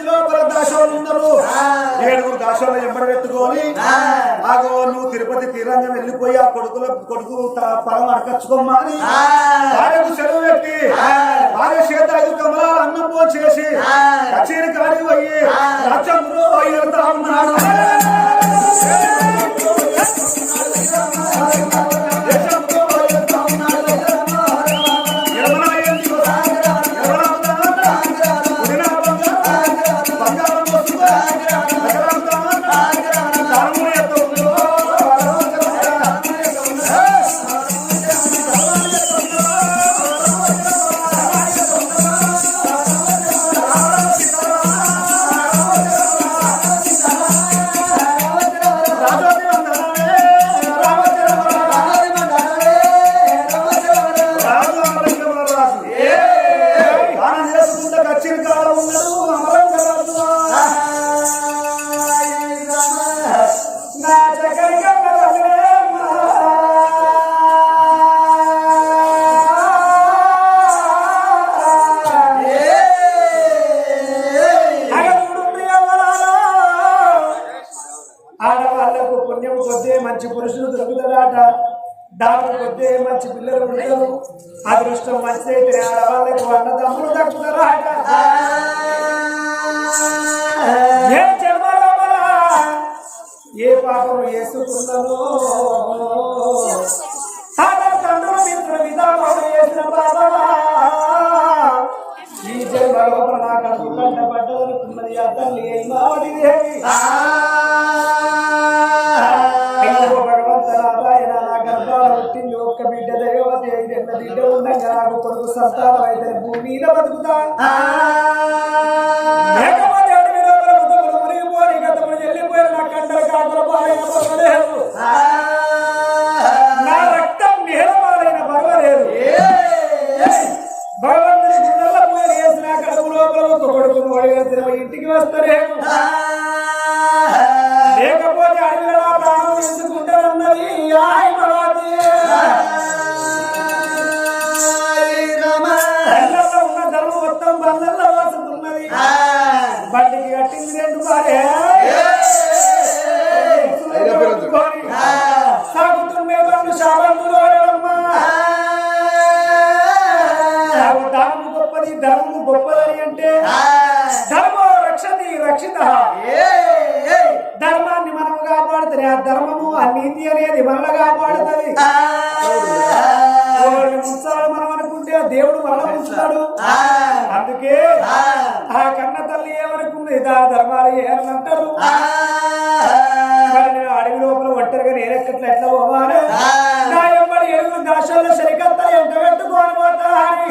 మనం ఆ యొక్క ఇంటిలో పలు దాసోళ్ళు ఉన్నారు ఏడుగురు దాసోళ్ళు ఎంబడబెట్టుకొని ఆగో నువ్వు తిరుపతి తీరంగం వెళ్ళిపోయి ఆ కొడుకుల కొడుకు అడకచ్చుకోమ్మా అని భార్యకు సెలవు పెట్టి భార్య చేత ఐదు కమలాలు అన్నం పోసి చేసి కచేరి కాడికి పోయి వెళ్తా ఉన్నాడు పుణ్యం కొద్దే మంచి పురుషులు దొరుకుతారట. దాని కొద్దే మంచి పిల్లలు ఉంటారు అదృష్టం మంచి అయితే ఆడవాళ్ళకు అన్నదమ్ములు దక్కుతారట. ఏ ఏ పాపం వేసుకున్నాను తండ్రులు మిత్ర విధానం చేసిన పాపమా ఈ జన్మ లోపల నా దేవి. ఉండగా నాకు కొడుకు సంతానం అయితే భూమి మీద బతుకుతా ధర్మము ఆ నీతి అనేది మనల్ని కాపాడుతుంది. ముంచాలని మనం అనుకుంటే ఆ దేవుడు మనల్ని ఉంచుతాడు అందుకే ఆ. కన్న తల్లి ఏమనుకుంది? దా ధర్మాలు నేను అడవి లోపల ఒంటరిగా నేనెక్కట్లు ఎట్లా పోవాలి? నా ఎంబడి ఎరుగు దాశాలు సరికత్తలు ఎంత పెట్టుకోని పోతా అని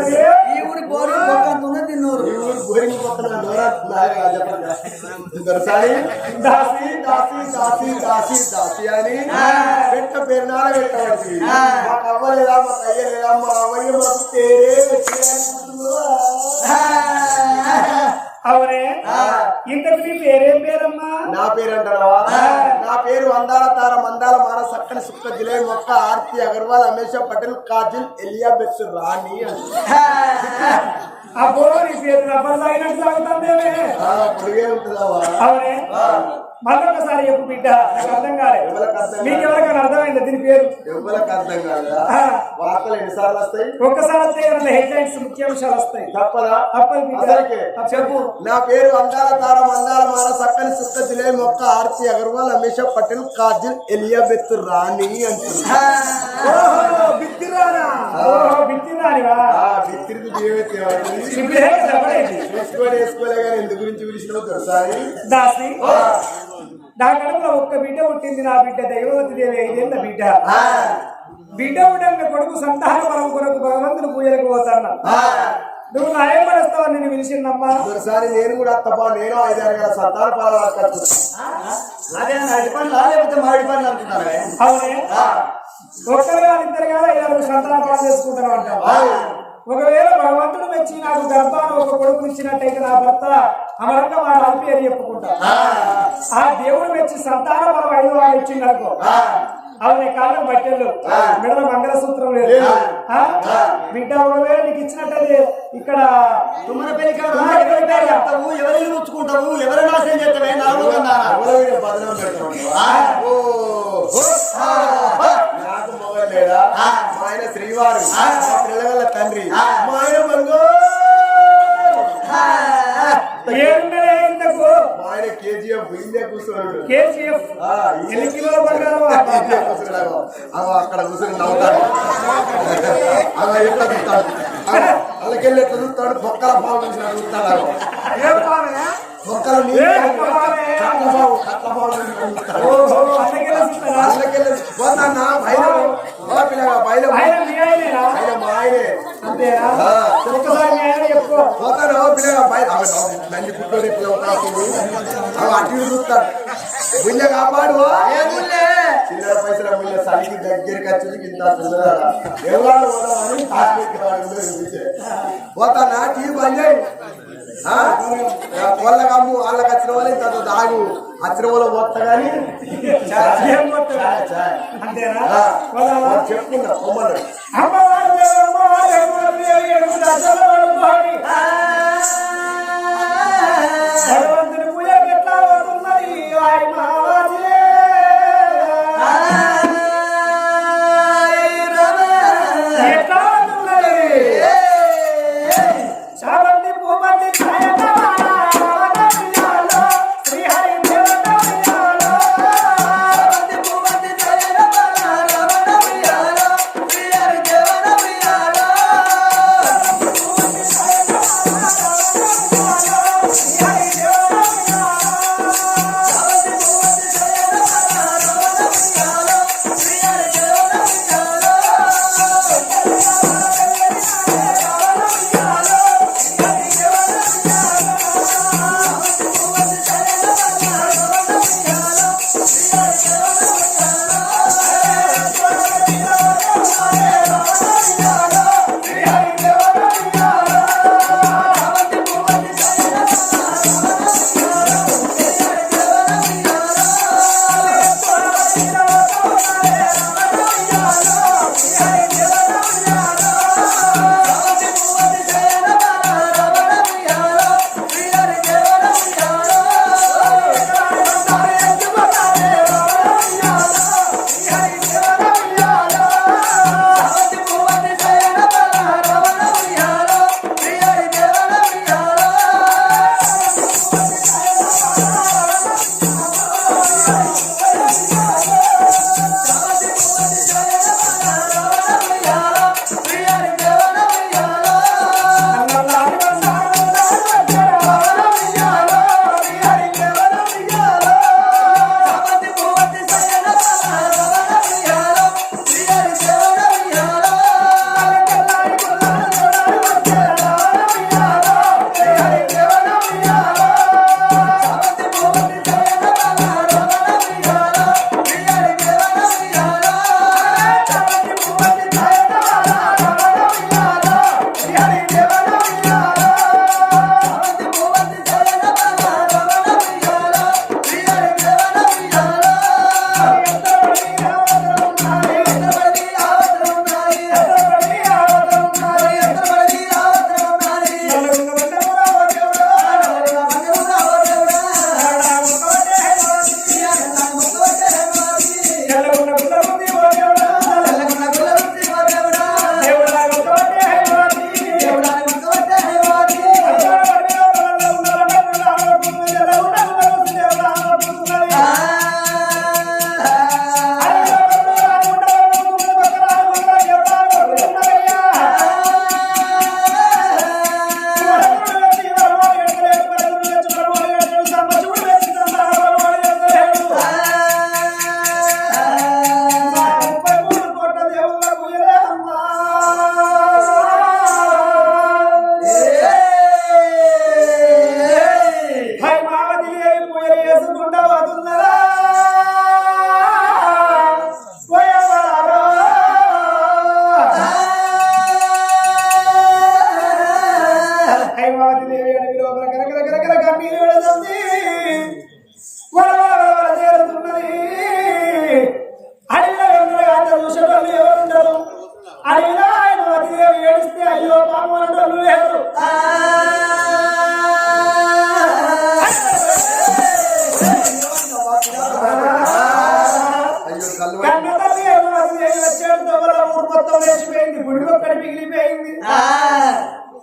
Hallelujah. దొరసాలి దాసి దాసి దాసి దాసి దాసి అని పెట్ట పేరునాల పెట్టబడి మాకు అవ్వలేదా మాకు అయ్యలేదా మా అవ్వయ్య మాకు పేరే అవునే ఇంతకు నీ పేరేం పేరమ్మా నా పేరు అంటారా నా పేరు అందాల తార మందాల మాన సక్కని సుక్క జిలే మొక్క ఆర్తి అగర్వాల్ అమేష పటేల్ కాజిల్ ఎలియాబెత్ రాణి అని అబ్బో నీ పేరు రబ్బర్ తాగినట్టు ఆ, పొడిగే ఉంటుందావా అవునే? మరొకసారి చెప్పు బిడ్డ నాకు అర్థం కాలేదు మీకు ఎవరికైనా అర్థమైంది దీని పేరు? ఎవరికి అర్థం కాదా. వార్తలు ఎన్నిసార్లు వస్తాయి? ఒక్కసారి వస్తే ఏమన్నా హెడ్ లైన్స్ ముఖ్యాంశాలు వస్తాయి? తప్పదా? తప్పదు బిడ్డ. అసలుకే. చెప్పు. నా పేరు అందాల తార మందాల మాన సక్కని సుక్క జిలే మొక్క ఆర్తి అగర్వాల్ అమేష పటేల్ కాజిల్ ఎలియాబెత్ రాణి అంటున్నా. ఓహో బిత్తిరానా ఓహో బిత్తిరానివా ఆ బిత్తిరికి జీవితం ఇప్పుడు ఏం చెప్పలేదు? వేసుకోలే వేసుకోలే కానీ ఎందు గురించి పిలిచినావు దొరసారి దాసి. నా కడుపులో ఒక్క బిడ్డ పుట్టింది నా బిడ్డ దైవవతి దేవి ఐదేళ్ళ బిడ్డ బిడ్డ ఉడంగా కొడుకు సంతాన బలం కొరకు భగవంతుని పూజలకు పోతాను. నువ్వు నా ఏం పడేస్తావని నేను పిలిచిందమ్మా ఒకసారి నేను కూడా తప్ప నేను ఐదారు గల సంతాన కట్టు అదే లేకపోతే అవునే? కాదు ఇద్దరు కాదు ఐదారు సంతాన బలం చేసుకుంటాను అంటావు? ఒకవేళ భగవంతుడు మెచ్చి నాకు గర్భాన్ని ఒక కొడుకు ఇచ్చినట్టయితే నా భర్త అమరంగా అని పేరు చెప్పుకుంటా. ఆ. దేవుడు మెచ్చి సంతాన బలం ఐదు వాళ్ళు ఇచ్చింది అనుకో. అవునే కాలం బట్టెలు మెడల మంగళసూత్రం లేదు? బిడ్డ ఒకవేళ నీకు ఇచ్చినట్టయితే ఇక్కడ తుమ్మల పెళ్ళి ఎవరిని ముచ్చుకుంటావు ఎవరి నాశనం చేస్తావే? నాలుగు నాకు మొగలు లేడా? మా ఆయన శ్రీవారు. మా పిల్లల తండ్రి. మా ఆయన ఆయన కేజీఎఫ్ ఇండియా కూర్చున్నాడు. కేజీఎఫ్ ఎన్ని కిలోల బంగారం కూర్చున్నాడు. అక్కడ కూర్చుని నవ్వుతాడు. అలా ఎట్లా చూస్తాడు? అలాకెళ్ళి ఎట్లా చూస్తాడు? బొక్కల పాలు చూసిన చూస్తాడు? బొక్కల నీళ్ళు? కట్ల పాలు కట్ల చూస్తాడు? అలాకెళ్ళి పిల్లగా మా ఆయనే. అంతేనా ఆ. ఒక్కసారి మీ ఆయన చెప్పు పోతాడు ఓ పిల్లగా బయలు నంది పుట్టోడి పిల్ల కాస్తుంది అవి అటు చూస్తాడు ముళ్ళ కాపాడు చిల్లర పైసల ముళ్ళ సలికి దగ్గరికి వచ్చి ఇంత ఎవరు పోదామని. పోతానా టీవీ బంద్ చేయి ఆ? వాళ్ళకి వచ్చిన వాళ్ళు ఇంత దాగు వచ్చిన వాళ్ళు పోతా కానీ? చెప్పుకున్నా అమ్మవారు అమ్మవారు అమ్మవారు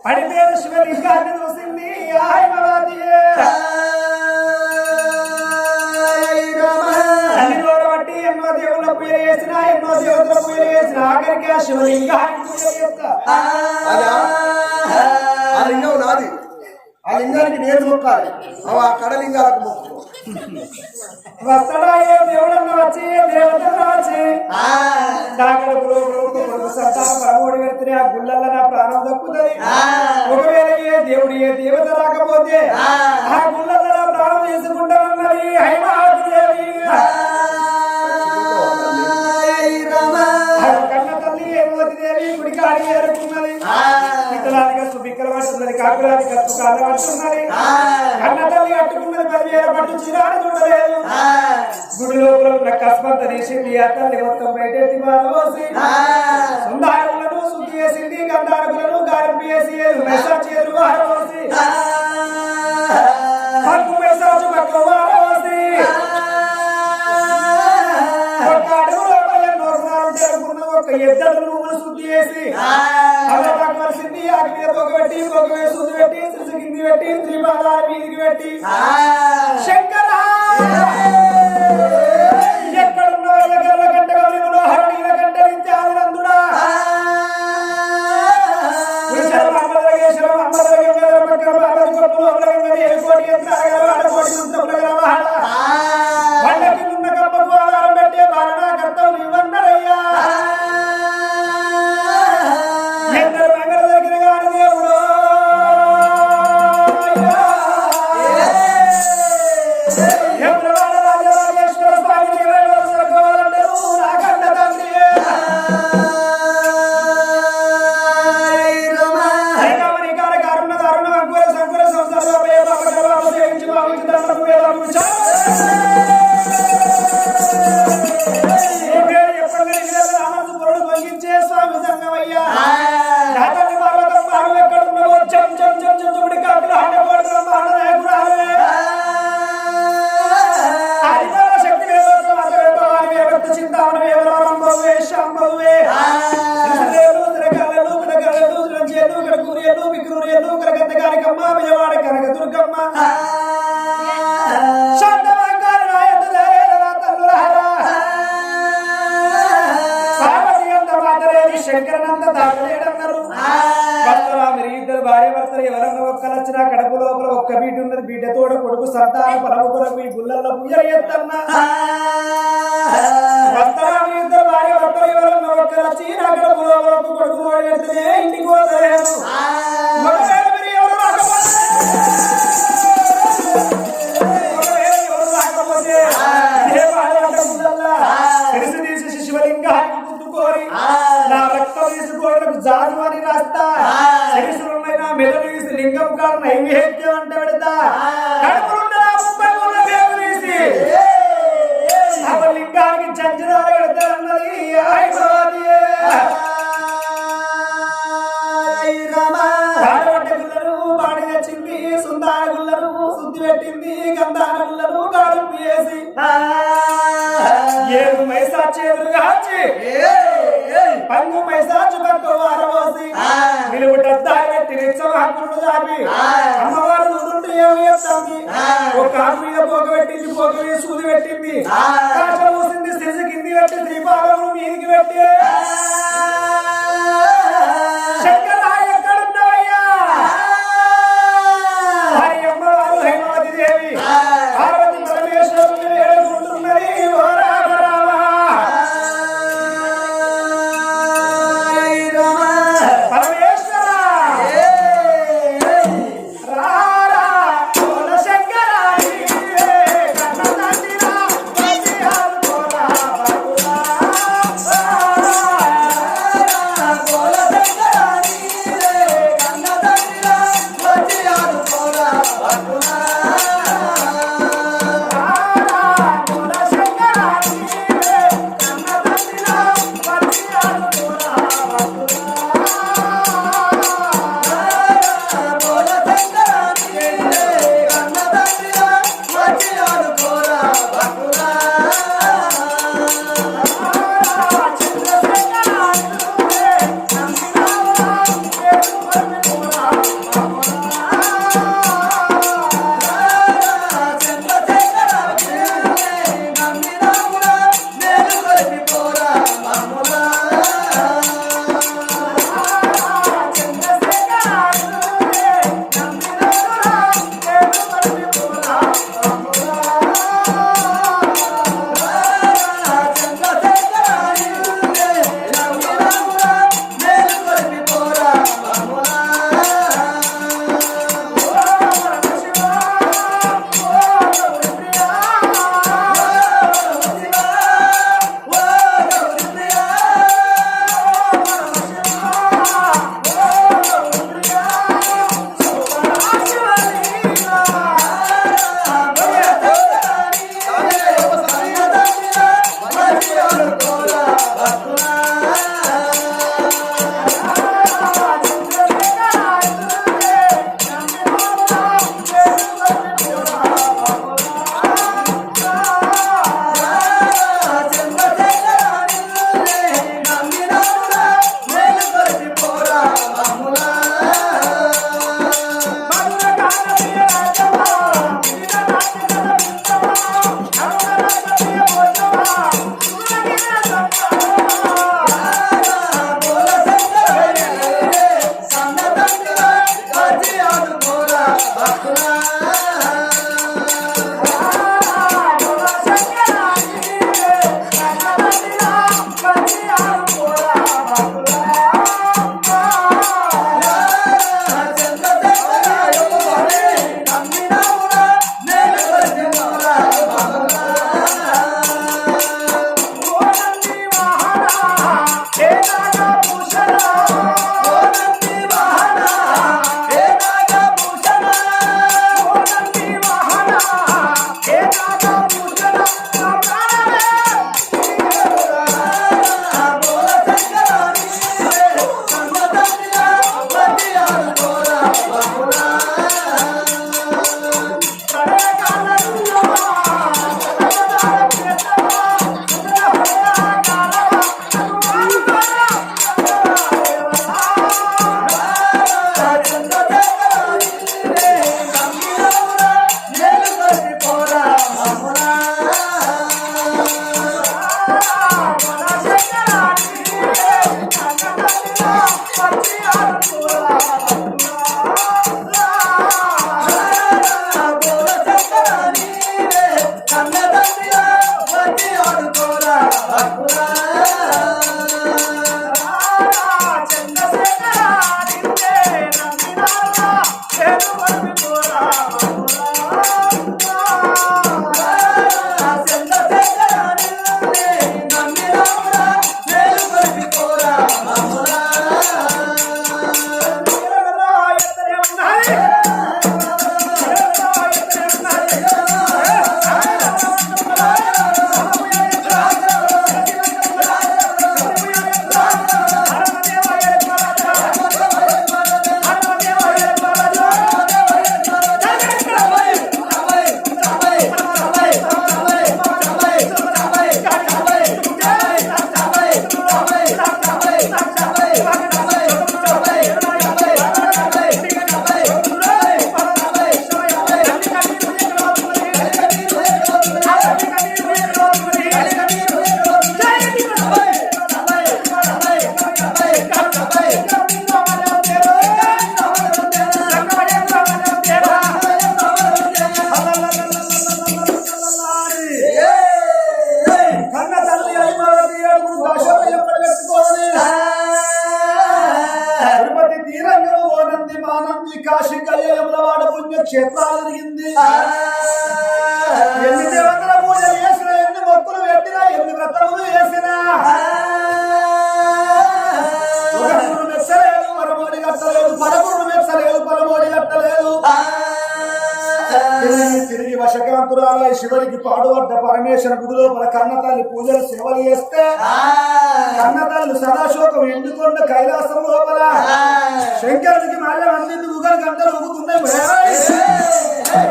పడితేశ్వరిగాన్ని చూసింది తల్లి చూడబట్టి ఎన్నో దేవుళ్ళ పూజలు చేసిన ఎన్నో దేవతల పూజలు చేసిన ఆఖరికి ఆ శివలింగాన్ని ఆ లింగానికి నేను మొక్కాలి. ఆ కడలింగాలకు మొక్కు. వస్తాడా ఆ. గుళ్ళల్లో ప్రాణం ఒకవేళ ఏ దేవుడి ఏ దేవత రాకపోతే ఆ. గుళ్ళల్లో నా ప్రాణం చేసుకుంటామన్నది హైమాదేవి పాటించినాడు చూడలేదు గుడి లోపల ఉన్న కస్మంత దేశం ఈ అర్థాన్ని మొత్తం బయటెత్తి మారవసి సుందారులను శుద్ధి చేసింది గంధారకులను గారం చేసి మెసా చేరు ఎద్దరు శుద్ధి చేసి అలా పెట్టి పెట్టి త్రిపాదాల మీదకి పెట్టి. పంగు పైసా చుబక్కు వారవోసి. నిలువుటద్దాయ తిరిచ్చవ హక్కుడు దాపి. అమ్మవారు చూస్తుంటే ఏమి చేస్తాంది? ఒక కాలు మీద పోక పెట్టింది పోక మీద సూది పెట్టింది. కాట పూసింది సిరిసి కింది పెట్టి దీపాలను మీదికి పెట్టి. చేస్తే కన్నతల్లు సదాశోకం ఎండుకొండ కైలాసం లోపల. శంకరుడికి మళ్ళీ అందింది ఉగలు గంటలు ఊగుతున్నాయి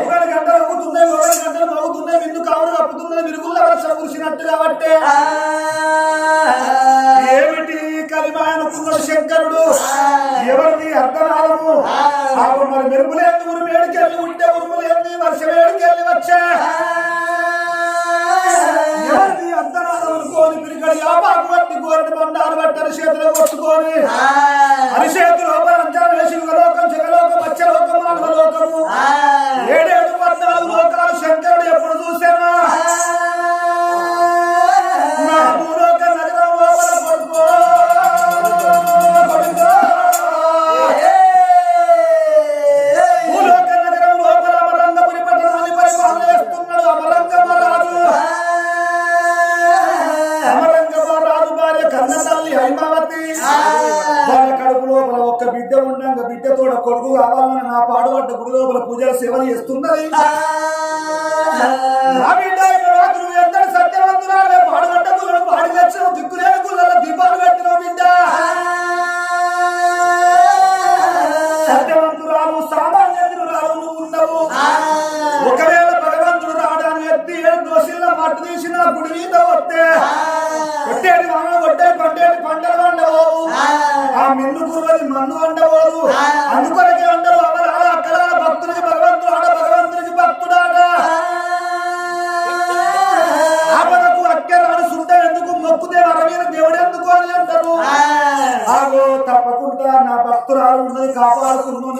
ఉగలు గంటలు ఊగుతున్నాయి ఉగలు గంటలు మగుతున్నాయి విందు కావుడు కప్పుతున్నది మిరుగుల వర్షం కురిసినట్టు కాబట్టి. ఏమిటి కలిమ అనుకున్నాడు శంకరుడు? ఎవరిది అర్ధనాలము మరి మెరుపులేని ఉరుము ఏడుకెళ్ళి ఉంటే ఉరుములేని వర్షం ఏడుకెళ్ళి వచ్చా. చేతిలో పట్టుకొని. అగ్గులోపల పూజలు సేవలు చేస్తున్నారు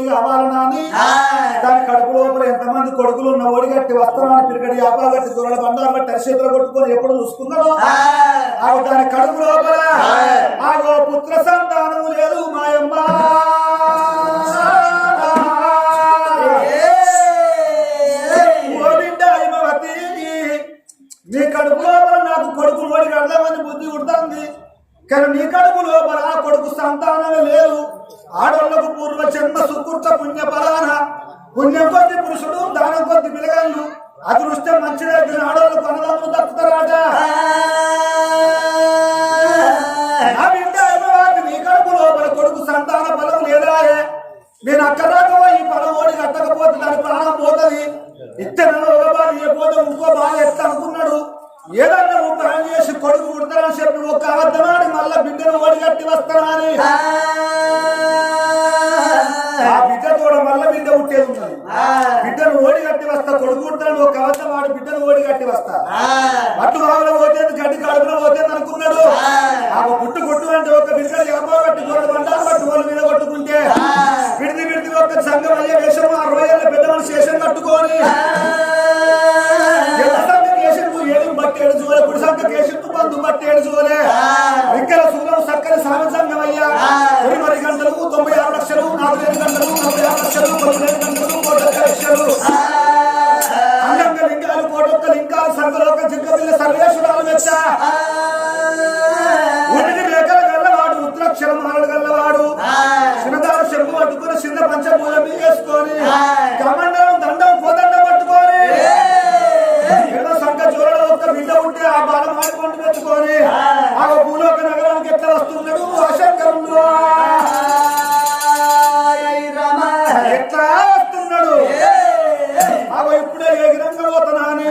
కావాలనా అని దాని కడుపు లోపల ఎంతమంది కొడుకులు ఉన్న ఒడిగట్టి వస్త్రాన్ని పిరిగడి వ్యాపారం కట్టి దొరల బండాలు కట్టి అరిచేతులు కొట్టుకొని ఎప్పుడు చూసుకున్నాడో ఆ. దాని కడుపు లోపల ఆగో పుత్ర సంతానము లేదు మాయమ్మ. నీ లోపల నాకు బుద్ధి కానీ నీ కడుపు లోపల కొడుకు సంతానమే లేదు. ఆడవాళ్ళకు పూర్వ జన్మ సుకృత పుణ్య బలాన పుణ్యం కొద్ది పురుషుడు దానం కొద్ది పిలగాళ్ళు అదృష్టం మంచిదే ఆడవాళ్ళకు అన్నదానం దక్కుతారాట